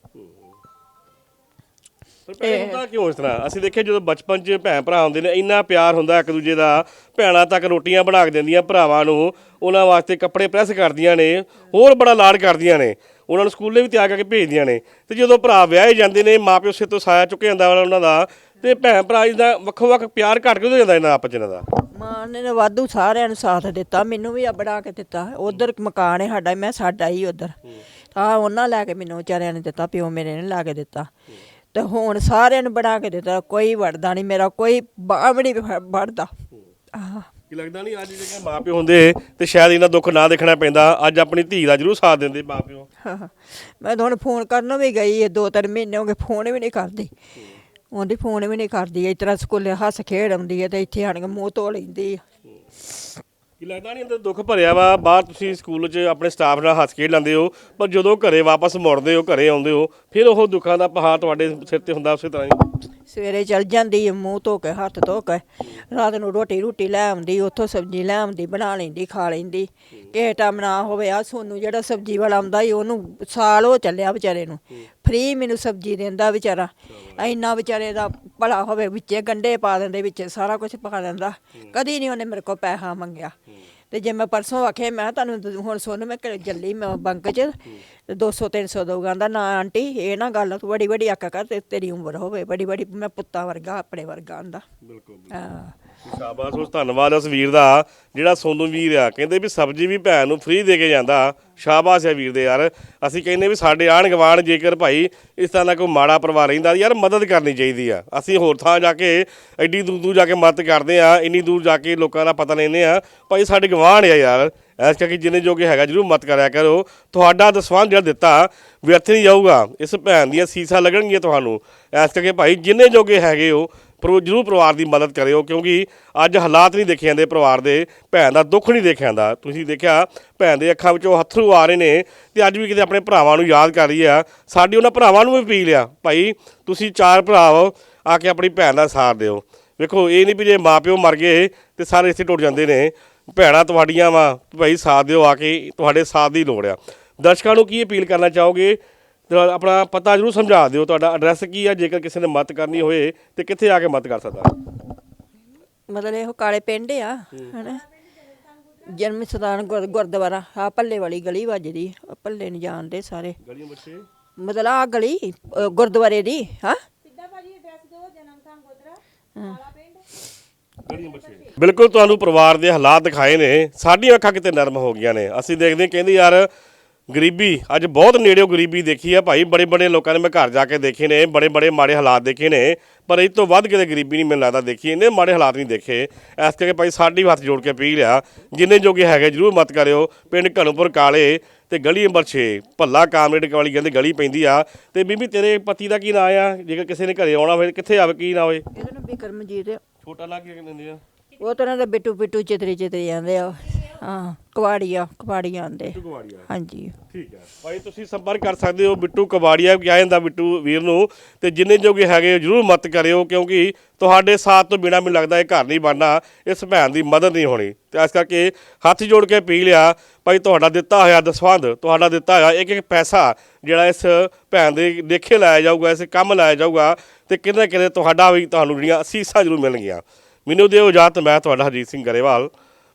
Speaker 1: ਪਰ ਭੈਣੇ ਹੁੰਦਾ ਕਿਉਂ ਇਸ ਤਰ੍ਹਾਂ? ਅਸੀਂ ਦੇਖਿਆ ਜਦੋਂ ਬਚਪਨ 'ਚ ਭੈਣ ਭਰਾ ਹੁੰਦੇ ਨੇ ਇੰਨਾ ਪਿਆਰ ਹੁੰਦਾ ਇੱਕ ਦੂਜੇ ਦਾ ਭੈਣਾਂ ਤੱਕ ਰੋਟੀਆਂ ਬਣਾ ਕੇ ਦਿੰਦੀਆਂ ਭਰਾਵਾਂ ਨੂੰ ਉਹਨਾਂ ਵਾਸਤੇ ਕੱਪੜੇ ਪ੍ਰੈਸ ਕਰਦੀਆਂ ਨੇ ਹੋਰ ਬੜਾ ਲਾਡ ਕਰਦੀਆਂ ਨੇ ਉਹਨਾਂ ਨੂੰ ਸਕੂਲੇ ਵੀ ਤਿਆਰ ਕਰਕੇ ਭੇਜਦੀਆਂ ਨੇ। ਤੇ ਜਦੋਂ ਭਰਾ ਵਿਆਹੇ ਜਾਂਦੇ ਨੇ ਮਾਪਿਓ ਸਿਰ ਤੋਂ ਸਾਇਆ ਚੁੱਕ ਜਾਂਦਾ ਉਹਨਾਂ ਦਾ ਤੇ ਭੈਣ ਭਰਾ ਦਾ ਵੱਖੋ ਵੱਖ ਪਿਆਰ ਘਟ ਕੇ ਹੋ ਜਾਂਦਾ ਇਹਨਾਂ ਆਪਸ 'ਚ ਇਹਨਾਂ ਦਾ?
Speaker 2: ਮਾਂ ਨੇ ਵਾਧੂ ਸਾਰਿਆਂ ਨੂੰ ਸਾਥ ਦਿੱਤਾ ਮੈਨੂੰ ਵੀ ਆ ਬਣਾ ਕੇ ਦਿੱਤਾ। ਉਧਰ ਮਕਾਨ ਹੈ ਸਾਡਾ ਮੈਂ ਸਾਡਾ ਹੀ ਉਧਰ। ਤਾਂ ਉਹਨਾਂ ਲੈ ਕੇ ਮੈਨੂੰ ਵਿਚਾਰਿਆਂ ਨੇ ਦਿੱਤਾ ਪਿਓ ਮੇਰੇ ਨੇ ਲਾ ਕੇ ਦਿੱਤਾ। ਤੇ ਹੁਣ ਸਾਰਿਆਂ ਨੂੰ ਬਣਾ ਕੇ ਦਿੱਤਾ ਕੋਈ ਵੜਦਾ ਨਹੀਂ ਮੇਰਾ ਕੋਈ ਫ- ਵੜਦਾ। ਆਹ।
Speaker 1: ਕੀ ਲੱਗਦਾ ਨਹੀਂ ਅੱਜ ਜਿਹੜੇ ਮਾਪਿਓ ਹੁੰਦੇ ਤੇ ਸ਼ਾਇਦ ਇਹਨਾਂ ਦੁੱਖ ਨਾ ਦੇਖਣਾ ਪੈਂਦਾ ਅੱਜ ਆਪਣੀ ਧੀ ਦਾ ਜਰੂਰ ਸਾਥ ਦਿੰਦੇ ਮਾਪਿਓ।
Speaker 2: ਮੈਂ ਤਾਂ ਹੁਣ ਫੋਨ ਕਰਨ ਵੀ ਗਈ ਇਹ ਦੋ ਤਿੰਨ ਮਹੀਨੇ ਹੋ ਗਏ ਫੋਨ ਵੀ ਨਹੀਂ ਕਰਦੀ। ਉਹਦੀ ਫੋਨ ਵੀ ਨਹੀਂ ਕਰਦੀ, ਇਸ ਤਰ੍ਹਾਂ ਸਕੂਲੇ ਹੱਸ ਖੇਡ ਆਉਂਦੀ ਹੈ ਤੇ ਇੱਥੇ ਆਣ ਕੇ ਮੂੰਹ ਧੋ ਲੈਂਦੀ ਆ।
Speaker 1: ਕੀ ਲੱਗਦਾ ਨਹੀਂ ਅੰਦਰ ਦੁੱਖ ਭਰਿਆ ਵਾ? ਬਾਹਰ ਤੁਸੀਂ ਸਕੂਲ 'ਚ ਆਪਣੇ ਸਟਾਫ ਨਾਲ ਹੱਸ ਖੇਡ ਲੈਂਦੇ ਹੋ, ਪਰ ਜਦੋਂ ਘਰੇ ਵਾਪਸ ਮੁੜਦੇ ਹੋ, ਘਰੇ ਆਉਂਦੇ ਹੋ, ਫਿਰ ਉਹ ਦੁੱਖਾਂ ਦਾ ਪਹਾੜ ਤੁਹਾਡੇ ਸਿਰ ਤੇ ਹੁੰਦਾ ਉਸੇ ਤਰ੍ਹਾਂ ਹੀ?
Speaker 2: ਸਵੇਰੇ ਚਲ ਜਾਂਦੀ ਆ, ਮੂੰਹ ਧੋ ਕੇ ਹੱਥ ਧੋ ਕੇ। ਰਾਤ ਨੂੰ ਰੋਟੀ ਰੋਟੀ ਲੈ ਆਉਂਦੀ ਉੱਥੋਂ ਸਬਜ਼ੀ ਲੈ ਆਉਂਦੀ ਬਣਾ ਲੈਂਦੀ ਖਾ ਲੈਂਦੀ। ਕਿਸੇ ਟਾਈਮ ਨਾ ਹੋਵੇ ਆ ਸੋਨੂੰ ਜਿਹੜਾ ਸਬਜ਼ੀ ਵਾਲਾ ਆਉਂਦਾ ਈ ਉਹਨੂੰ ਸਾਲ ਹੋ ਚੱਲਿਆ ਵਿਚਾਰੇ ਨੂੰ। ਫ੍ਰੀ ਮੈਨੂੰ ਸਬਜ਼ੀ ਦਿੰਦਾ ਵਿਚਾਰਾ। ਇੰਨਾ ਵਿਚਾਰੇ ਦਾ ਭਲਾ ਹੋਵੇ ਵਿੱਚੇ ਗੰਡੇ ਪਾ ਦਿੰਦੇ ਵਿੱਚ ਸਾਰਾ ਕੁਝ ਪਾ ਦਿੰਦਾ। ਕਦੀ ਨਹੀਂ ਉਹਨੇ ਮੇਰੇ ਕੋਲ ਪੈਸਾ ਮੰਗਿਆ। ਤੇ ਜੇ ਮੈਂ ਪਰਸੋਂ ਆਖਿਆ ਮੈਂ ਕਿਹਾ ਤੁਹਾਨੂੰ ਦ- ਹੁਣ ਸੁਣ ਮੈਂ ਘਰੇ ਚੱਲੀ ਮੈਂ ਬੈਂਕ 'ਚ ਤੇ 200 300 ਦਊਗਾ ਕਹਿੰਦਾ ਨਾ ਆਂਟੀ ਇਹ ਨਾ ਗੱਲ ਤੂੰ ਬੜੀ ਬੜੀ ਆਕਾ ਕਰ ਤੇ ਤੇਰੀ ਉਮਰ ਹੋਵੇ ਬੜੀ ਬੜੀ ਮੈਂ ਪੁੱਤਾਂ ਵਰਗਾ ਆਪਣੇ ਵਰਗਾ ਆਂਦਾ
Speaker 1: ਬਿਲਕੁਲ।
Speaker 2: ਹਾਂ।
Speaker 1: ਸ਼ਾਬਾਸ਼। ਉਸ ਧੰਨਵਾਦ ਉਸ ਵੀਰ ਦਾ, ਜਿਹੜਾ ਸੋਨੂੰ ਵੀਰ ਆ। ਕਹਿੰਦੇ ਵੀ ਸਬਜ਼ੀ ਵੀ ਭੈਣ ਨੂੰ ਫ੍ਰੀ ਦੇ ਕੇ ਜਾਂਦਾ। ਸ਼ਾਬਾਸ਼ ਆ ਵੀਰ ਦੇ ਯਾਰ। ਅਸੀਂ ਕਹਿੰਦੇ ਵੀ ਸਾਡੇ ਆਣ ਗਵਾਣ ਜੇਕਰ ਭਾਈ ਇਸ ਤਰ੍ਹਾਂ ਦਾ ਕੋਈ ਮਾੜਾ ਪਰਿਵਾਰ ਰਹਿੰਦਾ, ਯਾਰ ਮਦਦ ਕਰਨੀ ਚਾਹੀਦੀ ਆ। ਅਸੀਂ ਹੋਰ ਥਾਂ ਜਾ ਕੇ ਐਡੀ ਦੂਰ ਦੂਰ ਜਾ ਕੇ ਮਦਦ ਕਰਦੇ ਆ, ਇੰਨੀ ਦੂਰ ਜਾ ਕੇ ਲੋਕਾਂ ਦਾ ਪਤਾ ਲੈਂਦੇ ਆ। ਭਾਈ ਸਾਡੇ ਗਵਾਣ ਆ ਯਾਰ। ਇਸ ਕਰਕੇ ਜਿੰਨੇ ਜੋਗੇ ਹੈਗਾ, ਜਰੂਰ ਮਤ ਕਰਿਆ ਕਰੋ। ਤੁਹਾਡਾ ਦਸਵੰਧ ਜਿਹੜਾ ਦਿੱਤਾ, ਵਿਅਰਥ ਨਹੀਂ ਜਾਊਗਾ। ਇਸ ਭੈਣ ਦੀਆਂ ਸੀਸਾਂ ਲੱਗਣਗੀਆਂ ਤੁਹਾਨੂੰ। ਇਸ ਕਰਕੇ ਭਾਈ ਜਿੰਨੇ ਜੋਗੇ ਹੈਗੇ ਹੋ ਪਰ ਜਰੂਰ ਪਰਿਵਾਰ ਦੀ ਮਦਦ ਕਰਿਓ, ਕਿਉਂਕਿ ਅੱਜ ਹਾਲਾਤ ਨਹੀਂ ਦੇਖੇ ਜਾਂਦੇ ਪਰਿਵਾਰ ਦੇ, ਭੈਣ ਦਾ ਦੁੱਖ ਨਹੀਂ ਦੇਖਿਆ ਜਾਂਦਾ। ਤੁਸੀਂ ਦੇਖਿਆ, ਭੈਣ ਦੇ ਅੱਖਾਂ ਵਿੱਚੋਂ ਹੱਥਰੂ ਆ ਰਹੇ ਨੇ ਤੇ ਅੱਜ ਵੀ ਕਿਤੇ ਆਪਣੇ ਭਰਾਵਾਂ ਨੂੰ ਯਾਦ ਕਰ ਰਹੀ ਆ। ਸਾਡੀ ਉਹਨਾਂ ਭਰਾਵਾਂ ਨੂੰ ਵੀ ਅਪੀਲ ਆ, ਭਾਈ ਤੁਸੀਂ ਚਾਰ ਭਰਾ ਆ ਕੇ ਆਪਣੀ ਭੈਣ ਦਾ ਸਾਥ ਦਿਓ। ਵੇਖੋ, ਇਹ ਨਹੀਂ ਵੀ ਜੇ ਮਾਪਿਓ ਮਰ ਗਏ ਤੇ ਸਾਰੇ ਇੱਥੇ ਟੁੱਟ ਜਾਂਦੇ ਨੇ। ਭੈਣਾਂ ਤੁਹਾਡੀਆਂ ਵਾ, ਭਾਈ ਸਾਥ ਦਿਓ ਆ ਕੇ, ਤੁਹਾਡੇ ਸਾਥ ਦੀ ਲੋੜ ਆ। ਦਰਸ਼ਕਾਂ ਨੂੰ ਕੀ ਅਪੀਲ ਕਰਨਾ ਚਾਹੋਗੇ? ਤੇ ਆਪਣਾ ਪਤਾ ਜਰੂਰ ਸਮਝਾ ਦਿਓ ਤੁਹਾਡਾ ਐਡਰੈਸ ਕੀ ਆ ਜੇਕਰ ਕਿਸੇ ਨੇ ਮਦਦ ਕਰਨੀ ਹੋਏ ਤੇ ਕਿੱਥੇ ਆ ਕੇ ਮਦਦ ਕਰ ਸਕਦਾ।
Speaker 2: ਮਤਲਬ ਇਹੋ ਕਾਲੇ ਪਿੰਡ ਆ ਹਨਾ? ਜਨਮ ਸਥਾਨ ਗੁਰ- ਗੁਰਦੁਆਰਾ ਆ ਪੱਲੇ ਵਾਲੀ ਗਲੀ ਵੱਜਦੀ ਆਹ ਪੱਲੇ ਨੂੰ ਜਾਣਦੇ ਸਾਰੇ।
Speaker 1: ਗਲੀਆਂ ਬੱਚੇ
Speaker 2: ਮਤਲਬ ਆ ਗਲੀ ਅ, ਗੁਰਦੁਆਰੇ ਦੀ ਹਾਂ?
Speaker 1: ਬਿਲਕੁਲ ਤੁਹਾਨੂੰ ਪਰਿਵਾਰ ਦੇ ਹਾਲਾਤ ਦਿਖਾਏ ਨੇ। ਸਾਡੀਆਂ ਅੱਖਾਂ ਕਿਤੇ ਨਰਮ ਹੋ ਗਈਆਂ ਨੇ। ਅਸੀਂ ਦੇਖਦੇ ਕਹਿੰਦੇ ਯਾਰ ਗਰੀਬੀ ਅੱਜ ਬਹੁਤ ਨੇੜਿਓਂ ਗਰੀਬੀ ਦੇਖੀ ਆ ਭਾਈ ਬੜੇ ਬੜੇ ਲੋਕਾਂ ਨੇ ਮੈਂ ਘਰ ਜਾ ਕੇ ਦੇਖੇ ਨੇ ਬੜੇ ਬੜੇ ਮਾੜੇ ਹਾਲਾਤ ਦੇਖੇ ਨੇ ਪਰ ਇਹ ਤੋਂ ਵੱਧ ਕਿਤੇ ਗਰੀਬੀ ਨਹੀਂ ਮੈਨੂੰ ਲੱਗਦਾ ਦੇਖੀ ਇਹਨੇ ਮਾੜੇ ਹਾਲਾਤ ਨਹੀਂ ਦੇਖੇ। ਇਸ ਕਰਕੇ ਭਾਈ ਸਾਡੀ ਹੱਥ ਜੋੜ ਕੇ ਪੀ ਲਿਆ ਜਿੰਨੇ ਜੋਗੇ ਹੈਗੇ ਜਰੂਰ ਮਤ ਕਰਿਓ ਪਿੰਡ ਘਣੂਪੁਰ ਕਾਲੇ ਤੇ ਗਲੀ ਨੰਬਰ 6 ਭੱਲਾ ਕਾਮਰੇਡ ਵਾਲੀ ਕਹਿੰਦੇ ਗਲੀ ਪੈਂਦੀ ਆ ਤੇ ਬੀਬੀ ਤੇਰੇ ਪਤੀ ਦਾ ਕੀ ਨਾਂ ਆ? ਜੇਕਰ ਕਿਸੇ ਨੇ ਘਰੇ ਆਉਣਾ ਹੋਵੇ ਕਿੱਥੇ ਆਵੇ ਕੀ ਨਾ ਹੋਵੇ?
Speaker 2: ਇਹਦਾ ਨਾਮ ਬਿਕਰਮਜੀਤ ਆ।
Speaker 1: ਛੋਟਾ ਲੱਗ ਕੇ ਕਹਿੰਦੇ ਆ?
Speaker 2: ਉਹ ਤਰ੍ਹਾਂ ਦਾ ਬਿੱਟੂ ਬਿੱਟੂ ਚਿਤਰੀ ਚਿਤਰੀ ਜਾਂਦੇ ਆ ਹਾਂ ਕਵਾੜੀਆ ਕਵਾੜੀਆ ਆਂਦੇ
Speaker 1: ਕਵਾੜੀਆ
Speaker 2: ਹਾਂਜੀ।
Speaker 1: ਠੀਕ ਹੈ। ਭਾਈ ਤੁਸੀਂ ਸੰਪਰਕ ਕਰ ਸਕਦੇ ਹੋ ਬਿੱਟੂ ਕਬਾੜੀਆ ਵੀ ਆ ਜਾਂਦਾ ਬਿੱਟੂ ਵੀਰ ਨੂੰ। ਤੇ ਜਿੰਨੇ ਜੋਗੇ ਹੈਗੇ ਜਰੂਰ ਮਤ ਕਰਿਓ ਕਿਉਂਕਿ ਤੁਹਾਡੇ ਸਾਥ ਤੋਂ ਬਿਨਾ ਮੈਨੂੰ ਲੱਗਦਾ ਇਹ ਘਰ ਨਹੀਂ ਬਣਨਾ ਇਸ ਭੈਣ ਦੀ ਮਦਦ ਨਹੀਂ ਹੋਣੀ। ਤੇ ਇਸ ਕਰਕੇ ਹੱਥ ਜੋੜ ਕੇ ਪੀ ਲਿਆ। ਭਾਈ ਤੁਹਾਡਾ ਦਿੱਤਾ ਹੋਇਆ ਦਸਵੰਧ ਤੁਹਾਡਾ ਦਿੱਤਾ ਹੋਇਆ ਇੱਕ ਇੱਕ ਪੈਸਾ ਜਿਹੜਾ ਇਸ ਭੈਣ ਦੇ ਦੇਖੇ ਲਾਇਆ ਜਾਊਗਾ ਇਸ ਕੰਮ ਲਾਇਆ ਜਾਊਗਾ ਤੇ ਕਿਤੇ ਨਾ ਕਿਤੇ ਤੁਹਾਡਾ ਵੀ ਤੁਹਾਨੂੰ ਜਿਹੜੀਆਂ ਅਸੀਸਾਂ ਜ਼ਰੂਰ ਮਿਲਣਗੀਆਂ। ਮੈਨੂੰ ਦਿਓ ਇਜਾਜ਼ਤ ਮੈਂ ਤੁਹਾਡਾ ਹਰਜੀਤ ਸਿੰਘ ਗਰੇਵਾਲ।